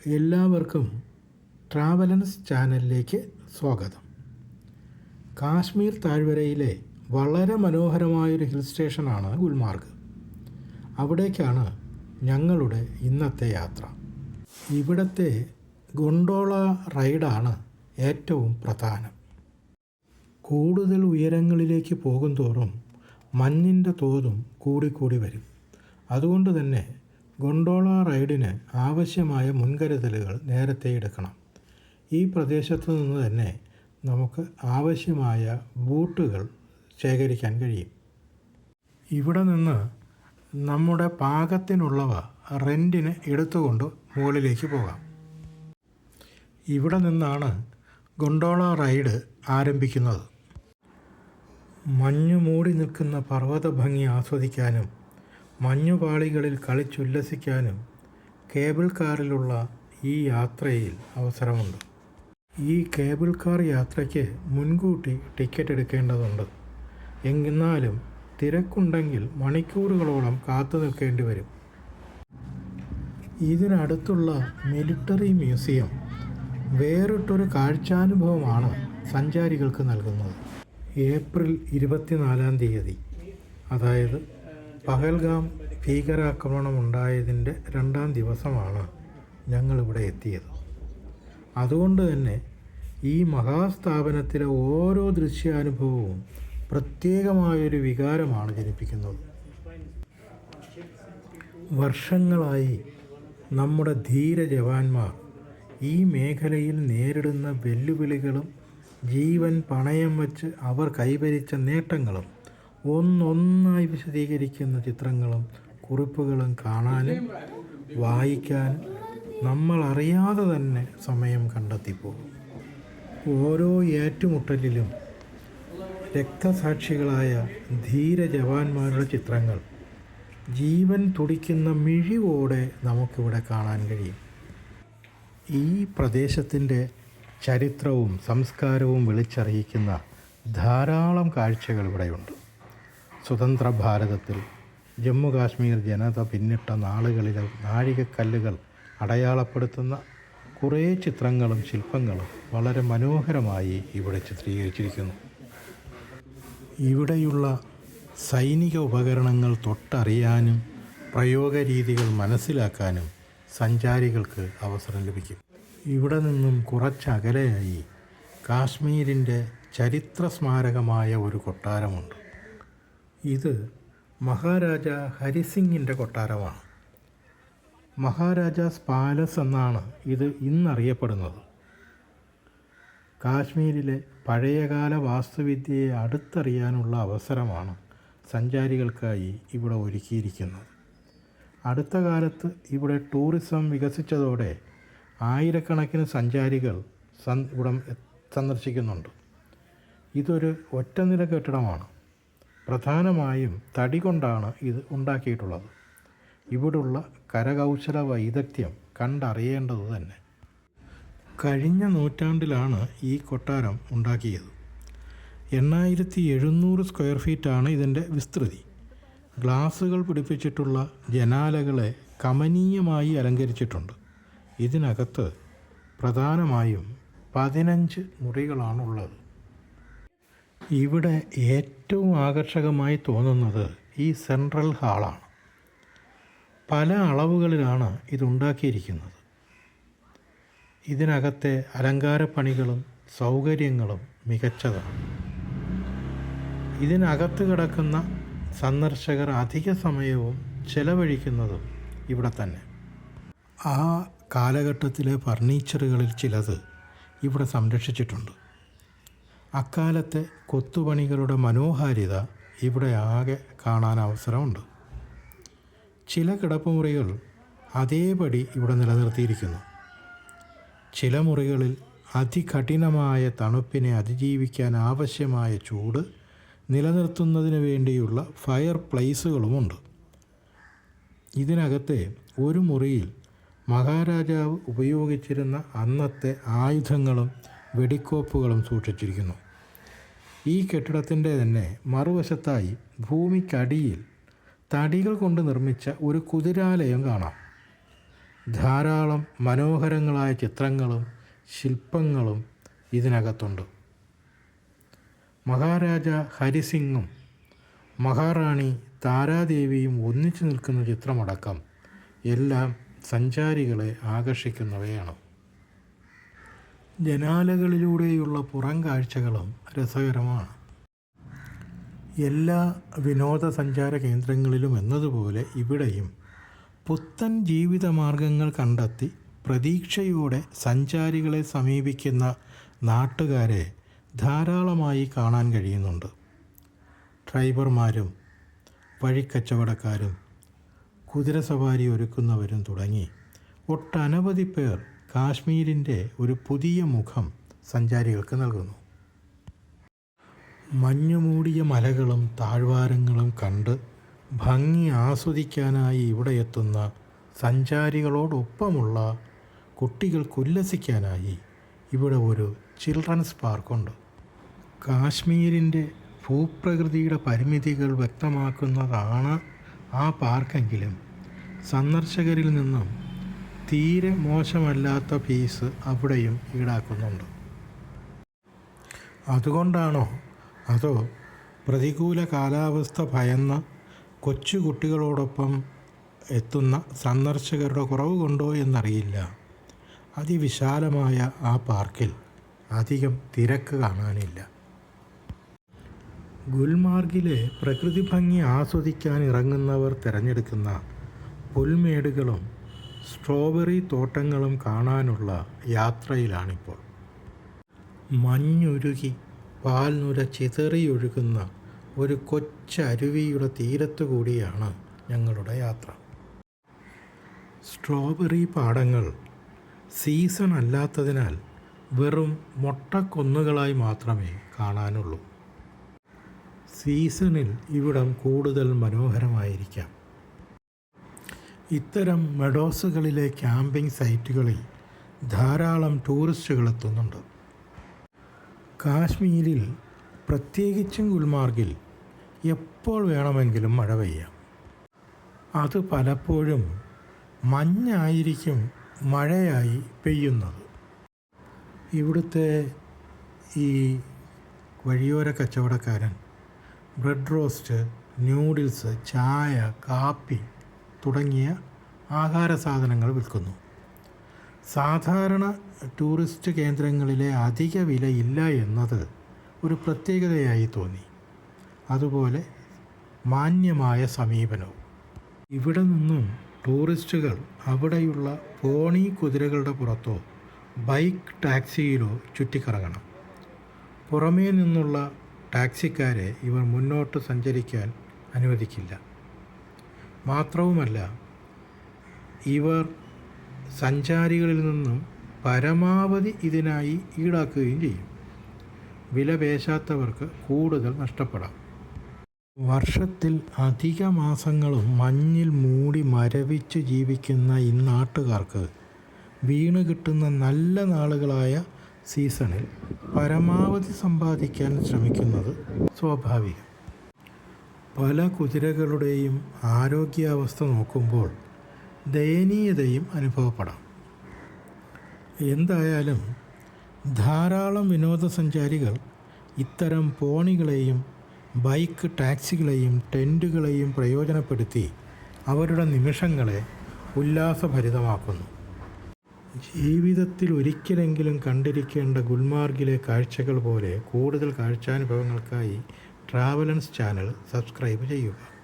എല്ലാവർക്കും ട്രാവലൻസ് ചാനലിലേക്ക് സ്വാഗതം. കാശ്മീർ താഴ്വരയിലെ വളരെ മനോഹരമായൊരു ഹിൽ സ്റ്റേഷനാണ് ഗുൽമാർഗ്. അവിടേക്കാണ് ഞങ്ങളുടെ ഇന്നത്തെ യാത്ര. ഇവിടുത്തെ ഗൊണ്ടോള റൈഡാണ് ഏറ്റവും പ്രധാനം. കൂടുതൽ ഉയരങ്ങളിലേക്ക് പോകുന്തോറും മഞ്ഞിന്റെ തോതും കൂടിക്കൂടി വരും. അതുകൊണ്ട് തന്നെ ഗൊണ്ടോള റൈഡിന് ആവശ്യമായ മുൻകരുതലുകൾ നേരത്തെ എടുക്കണം. ഈ പ്രദേശത്തു നിന്ന് തന്നെ നമുക്ക് ആവശ്യമായ ബൂട്ടുകൾ ശേഖരിക്കാൻ കഴിയും. ഇവിടെ നിന്ന് നമ്മുടെ പാകത്തിനുള്ളവ റെന്റിന് എടുത്തുകൊണ്ട് മുകളിലേക്ക് പോകാം. ഇവിടെ നിന്നാണ് ഗൊണ്ടോള റൈഡ് ആരംഭിക്കുന്നത്. മഞ്ഞു മൂടി നിൽക്കുന്ന പർവത ഭംഗി ആസ്വദിക്കാനും മഞ്ഞുപാളികളിൽ കളിച്ചുല്ലസിക്കാനും കേബിൾ കാറിലുള്ള ഈ യാത്രയിൽ അവസരമുണ്ട്. ഈ കേബിൾ കാർ യാത്രയ്ക്ക് മുൻകൂട്ടി ടിക്കറ്റ് എടുക്കേണ്ടതുണ്ട്. എന്നാലും തിരക്കുണ്ടെങ്കിൽ മണിക്കൂറുകളോളം കാത്തു നിൽക്കേണ്ടി വരും. ഇതിനടുത്തുള്ള മിലിറ്ററി മ്യൂസിയം വേറിട്ടൊരു കാഴ്ചാനുഭവമാണ് സഞ്ചാരികൾക്ക് നൽകുന്നത്. ഏപ്രിൽ ഇരുപത്തിനാലാം തീയതി. അതായത് പഹൽഗാം ഭീകരാക്രമണം ഉണ്ടായതിന്റെ രണ്ടാം ദിവസമാണ് ഞങ്ങളിവിടെ എത്തിയത്. അതുകൊണ്ട് തന്നെ ഈ മഹാസ്ഥാപനത്തിലെ ഓരോ ദൃശ്യാനുഭവവും പ്രത്യേകമായൊരു വികാരമാണ് ജനിപ്പിക്കുന്നത്. വർഷങ്ങളായി നമ്മുടെ ധീര ജവാന്മാർ ഈ മേഖലയിൽ നേരിടുന്ന വെല്ലുവിളികളും ജീവൻ പണയം വച്ച് അവർ കൈവരിച്ച നേട്ടങ്ങളും ഒന്നൊന്നായി വിശദീകരിക്കുന്ന ചിത്രങ്ങളും കുറിപ്പുകളും കാണാനും വായിക്കാനും നമ്മൾ അറിയാതെ തന്നെ സമയം കണ്ടെത്തിപ്പോകും. ഓരോ ഏറ്റുമുട്ടലിലും രക്തസാക്ഷികളായ ധീര ജവാന്മാരുടെ ചിത്രങ്ങൾ ജീവൻ തുടിക്കുന്ന മിഴിവോടെ നമുക്കിവിടെ കാണാൻ കഴിയും. ഈ പ്രദേശത്തിന്റെ ചരിത്രവും സംസ്കാരവും വിളിച്ചറിയിക്കുന്ന ധാരാളം കാഴ്ചകൾ ഇവിടെയുണ്ട്. സ്വതന്ത്ര ഭാരതത്തിൽ ജമ്മു കാശ്മീർ ജനത പിന്നിട്ട നാളുകളിലെ നാഴികക്കല്ലുകൾ അടയാളപ്പെടുത്തുന്ന കുറേ ചിത്രങ്ങളും ശില്പങ്ങളും വളരെ മനോഹരമായി ഇവിടെ ചിത്രീകരിച്ചിരിക്കുന്നു. ഇവിടെയുള്ള സൈനിക ഉപകരണങ്ങൾ തൊട്ടറിയാനും പ്രയോഗരീതികൾ മനസ്സിലാക്കാനും സഞ്ചാരികൾക്ക് അവസരം ലഭിക്കും. ഇവിടെ നിന്നും കുറച്ചകലെയായി കാശ്മീരിന്റെ ചരിത്ര സ്മാരകമായ ഒരു കൊട്ടാരമുണ്ട്. ഇത് മഹാരാജ ഹരിസിംഗിന്റെ കൊട്ടാരമാണ്. മഹാരാജാസ് പാലസ് എന്നാണ് ഇത് ഇന്നറിയപ്പെടുന്നത്. കാശ്മീരിലെ പഴയകാല വാസ്തുവിദ്യയെ അടുത്തറിയാനുള്ള അവസരമാണ് സഞ്ചാരികൾക്കായി ഇവിടെ ഒരുക്കിയിരിക്കുന്നത്. അടുത്ത കാലത്ത് ഇവിടെ ടൂറിസം വികസിച്ചതോടെ ആയിരക്കണക്കിന് സഞ്ചാരികൾ സൻ ഇവിടം സന്ദർശിക്കുന്നുണ്ട്. ഇതൊരു ഒറ്റനില കെട്ടിടമാണ്. പ്രധാനമായും തടി കൊണ്ടാണ് ഇത് ഉണ്ടാക്കിയിട്ടുള്ളത്. ഇവിടുള്ള കരകൗശല വൈദഗ്ധ്യം കണ്ടറിയേണ്ടത് തന്നെ. കഴിഞ്ഞ നൂറ്റാണ്ടിലാണ് ഈ കൊട്ടാരം ഉണ്ടാക്കിയത്. എണ്ണായിരത്തി എഴുന്നൂറ് സ്ക്വയർ ഫീറ്റാണ് ഇതിന്റെ വിസ്തൃതി. ഗ്ലാസുകൾ പിടിപ്പിച്ചിട്ടുള്ള ജനാലകളെ കമനീയമായി അലങ്കരിച്ചിട്ടുണ്ട്. ഇതിനകത്ത് പ്രധാനമായും പതിനഞ്ച് മുറികളാണുള്ളത്. ഇവിടെ ഏറ്റവും ആകർഷകമായി തോന്നുന്നത് ഈ സെൻട്രൽ ഹാളാണ്. പല അളവുകളിലാണ് ഇതുണ്ടാക്കിയിരിക്കുന്നത്. ഇതിനകത്തെ അലങ്കാരപ്പണികളും സൗകര്യങ്ങളും മികച്ചതാണ്. ഇതിനകത്ത് കിടക്കുന്ന സന്ദർശകർ അധിക സമയവും ചെലവഴിക്കുന്നതും ഇവിടെ തന്നെ. ആ കാലഘട്ടത്തിലെ ഫർണിച്ചറുകളിൽ ചിലത് ഇവിടെ സംരക്ഷിച്ചിട്ടുണ്ട്. അക്കാലത്തെ കൊത്തുപണികളുടെ മനോഹാരിത ഇവിടെ ആകെ കാണാൻ അവസരമുണ്ട്. ചില കിടപ്പുമുറികൾ അതേപടി ഇവിടെ നിലനിർത്തിയിരിക്കുന്നു. ചില മുറികളിൽ അതികഠിനമായ തണുപ്പിനെ അതിജീവിക്കാൻ ആവശ്യമായ ചൂട് നിലനിർത്തുന്നതിന് വേണ്ടിയുള്ള ഫയർ പ്ലേസുകളുമുണ്ട്. ഇതിനകത്തെ ഒരു മുറിയിൽ മഹാരാജാവ് ഉപയോഗിച്ചിരുന്ന അന്നത്തെ ആയുധങ്ങളും വെടിക്കോപ്പുകളും സൂക്ഷിച്ചിരിക്കുന്നു. ഈ കെട്ടിടത്തിന്റെ തന്നെ മറുവശത്തായി ഭൂമിക്കടിയിൽ തടികൾ കൊണ്ട് നിർമ്മിച്ച ഒരു കുതിരാലയം കാണാം. ധാരാളം മനോഹരങ്ങളായ ചിത്രങ്ങളും ശില്പങ്ങളും ഇതിനകത്തുണ്ട്. മഹാരാജ ഹരിസിംഗും മഹാറാണി താരാദേവിയും ഒന്നിച്ചു നിൽക്കുന്ന ചിത്രമടക്കം എല്ലാം സഞ്ചാരികളെ ആകർഷിക്കുന്നവയാണ്. ജനാലകളിലൂടെയുള്ള പുറം കാഴ്ചകളും രസകരമാണ്. എല്ലാ വിനോദസഞ്ചാര കേന്ദ്രങ്ങളിലും എന്നതുപോലെ ഇവിടെയും പുത്തൻ ജീവിതമാർഗങ്ങൾ കണ്ടെത്തി പ്രതീക്ഷയോടെ സഞ്ചാരികളെ സമീപിക്കുന്ന നാട്ടുകാരെ ധാരാളമായി കാണാൻ കഴിയുന്നുണ്ട്. ഡ്രൈവർമാരും വഴിക്കച്ചവടക്കാരും കുതിരസവാരി ഒരുക്കുന്നവരും തുടങ്ങി ഒട്ടനവധി പേർ കാശ്മീരിന്റെ ഒരു പുതിയ മുഖം സഞ്ചാരികൾക്ക് നൽകുന്നു. മഞ്ഞുമൂടിയ മലകളും താഴ്വാരങ്ങളും കണ്ട് ഭംഗി ആസ്വദിക്കാനായി ഇവിടെ എത്തുന്ന സഞ്ചാരികളോടൊപ്പമുള്ള കുട്ടികൾക്ക് ഉല്ലസിക്കാനായി ഇവിടെ ഒരു ചിൽഡ്രൻസ് പാർക്കുണ്ട്. കാശ്മീരിന്റെ ഭൂപ്രകൃതിയുടെ പരിമിതികൾ വ്യക്തമാക്കുന്നതാണ് ആ പാർക്കെങ്കിലും സന്ദർശകരിൽ നിന്നും തീരെ മോശമല്ലാത്ത ഫീസ് അവിടെയും ഈടാക്കുന്നുണ്ട്. അതുകൊണ്ടാണോ? അതോ പ്രതികൂല കാലാവസ്ഥ ഭയന്ന കൊച്ചു കുട്ടികളോടൊപ്പം എത്തുന്ന സന്ദർശകരുടെ കുറവ് കൊണ്ടോ എന്നറിയില്ല. അതിവിശാലമായ ആ പാർക്കിൽ അധികം തിരക്ക് കാണാനില്ല. ഗുൽമാർഗിലെ പ്രകൃതി ഭംഗി ആസ്വദിക്കാൻ ഇറങ്ങുന്നവർ തിരഞ്ഞെടുക്കുന്ന പുൽമേടുകളും സ്ട്രോബെറി തോട്ടങ്ങളും കാണാനുള്ള യാത്രയിലാണിപ്പോൾ. മഞ്ഞുരുകി പാൽനുര ചിതറിയൊഴുകുന്ന ഒരു കൊച്ചരുവിയുടെ തീരത്തു കൂടിയാണ് ഞങ്ങളുടെ യാത്ര. സ്ട്രോബെറി പാടങ്ങൾ സീസൺ അല്ലാത്തതിനാൽ വെറും മൊട്ടക്കൊന്നുകളായി മാത്രമേ കാണാനുള്ളൂ. സീസണിൽ ഇവിടം കൂടുതൽ മനോഹരമായിരിക്കാം. ഇത്തരം മെഡോസുകളിലെ ക്യാമ്പിംഗ് സൈറ്റുകളിൽ ധാരാളം ടൂറിസ്റ്റുകൾ എത്തുന്നുണ്ട്. കാശ്മീരിൽ പ്രത്യേകിച്ചും ഗുൽമാർഗിൽ എപ്പോൾ വേണമെങ്കിലും മഴ പെയ്യാം. അത് പലപ്പോഴും മഞ്ഞായിരിക്കും മഴയായി പെയ്യുന്നത്. ഇവിടുത്തെ ഈ വഴിയോര കച്ചവടക്കാരൻ ബ്രെഡ് റോസ്റ്റ് ന്യൂഡിൽസ് ചായ കാപ്പി തുടങ്ങിയ ആഹാര സാധനങ്ങൾ വിൽക്കുന്നു. സാധാരണ ടൂറിസ്റ്റ് കേന്ദ്രങ്ങളിലെ അധിക വില ഇല്ല എന്നത് ഒരു പ്രത്യേകതയായി തോന്നി. അതുപോലെ മാന്യമായ സമീപനവും. ഇവിടെ നിന്നും ടൂറിസ്റ്റുകൾ അവിടെയുള്ള പോണി കുതിരകളുടെ പുറത്തോ ബൈക്ക് ടാക്സിയിലോ ചുറ്റിക്കറങ്ങണം. പുറമേ നിന്നുള്ള ടാക്സിക്കാരെ ഇവർ മുന്നോട്ട് സഞ്ചരിക്കാൻ അനുവദിക്കില്ല. മാത്രവുമല്ല ഇവർ സഞ്ചാരികളിൽ നിന്നും പരമാവധി ഇതിനായി ഈടാക്കുകയും ചെയ്യും. വില പേശാത്തവർക്ക് കൂടുതൽ നഷ്ടപ്പെടാം. വർഷത്തിൽ അധിക മാസങ്ങളും മഞ്ഞിൽ മൂടി മരവിച്ച് ജീവിക്കുന്ന ഇന്നാട്ടുകാർക്ക് വീണ് കിട്ടുന്ന നല്ല നാളുകളായ സീസണിൽ പരമാവധി സമ്പാദിക്കാൻ ശ്രമിക്കുന്നത് സ്വാഭാവികം. പല കുതിരകളുടെയും ആരോഗ്യാവസ്ഥ നോക്കുമ്പോൾ ദയനീയതയും അനുഭവപ്പെടാം. എന്തായാലും ധാരാളം വിനോദസഞ്ചാരികൾ ഇത്തരം പോണികളെയും ബൈക്ക് ടാക്സികളെയും ടെന്റുകളെയും പ്രയോജനപ്പെടുത്തി അവരുടെ നിമിഷങ്ങളെ ഉല്ലാസഭരിതമാക്കുന്നു. ജീവിതത്തിൽ ഒരിക്കലെങ്കിലും കണ്ടിരിക്കേണ്ട ഗുൽമാർഗിലെ കാഴ്ചകൾ പോലെ കൂടുതൽ കാഴ്ചാനുഭവങ്ങൾക്കായി ട്രാവലൻസ് ചാനൽ സബ്സ്ക്രൈബ് ചെയ്യുക.